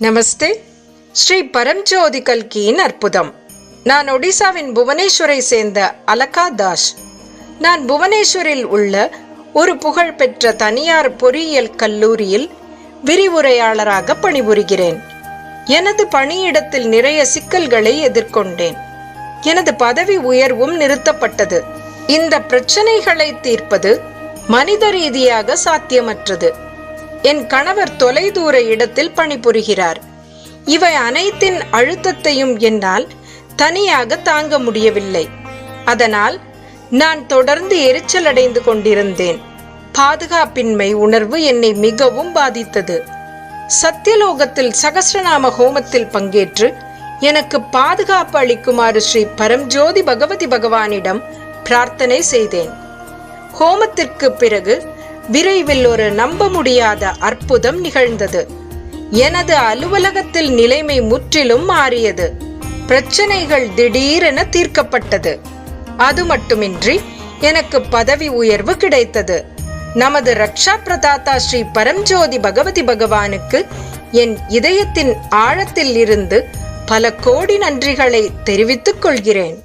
நமஸ்தே. ஸ்ரீ பரம்ஜோதி கல்கியின் அற்புதம். நான் ஒடிசாவின் புவனேஸ்வரை சேர்ந்த அலகா தாஸ். நான் புவனேஸ்வரில் உள்ள ஒரு புகழ்பெற்ற தனியார் பொறியியல் கல்லூரியில் விரிவுரையாளராக பணிபுரிகிறேன். எனது பணியிடத்தில் நிறைய சிக்கல்களை எதிர்கொண்டேன். எனது பதவி உயர்வும் நிறுத்தப்பட்டது. இந்த பிரச்சனைகளை தீர்ப்பது மனித ரீதியாக சாத்தியமற்றது. என் கணவர் தொலைதூர இடத்தில் பணிபுரிகிறார். இவை அனைத்தின் அழுத்தத்தையும் என்னால் தனியாக தாங்க முடியவில்லை. அதனால் நான் தொடர்ந்து எரிச்சல் அடைந்து கொண்டிருந்தேன். பாதுகாப்பின்மை உணர்வு என்னை மிகவும் பாதித்தது. சத்தியலோகத்தில் சகசிரநாம ஹோமத்தில் பங்கேற்று எனக்கு பாதுகாப்பு அளிக்குமாறு ஸ்ரீ பரம்ஜோதி பகவதி பகவானிடம் பிரார்த்தனை செய்தேன். ஹோமத்திற்கு பிறகு விரைவில் ஒரு நம்ப முடியாத அற்புதம் நிகழ்ந்தது. எனது அலுவலகத்தில் நிலைமை முற்றிலும் மாறியது. பிரச்சனைகள் திடீரென தீர்க்கப்பட்டது. அது மட்டுமின்றி எனக்கு பதவி உயர்வு கிடைத்தது. நமது ரக்ஷா பிரதாதா ஸ்ரீ பரம்ஜோதி பகவதி பகவானுக்கு என் இதயத்தின் ஆழத்தில் இருந்து பல கோடி நன்றிகளை தெரிவித்துக் கொள்கிறேன்.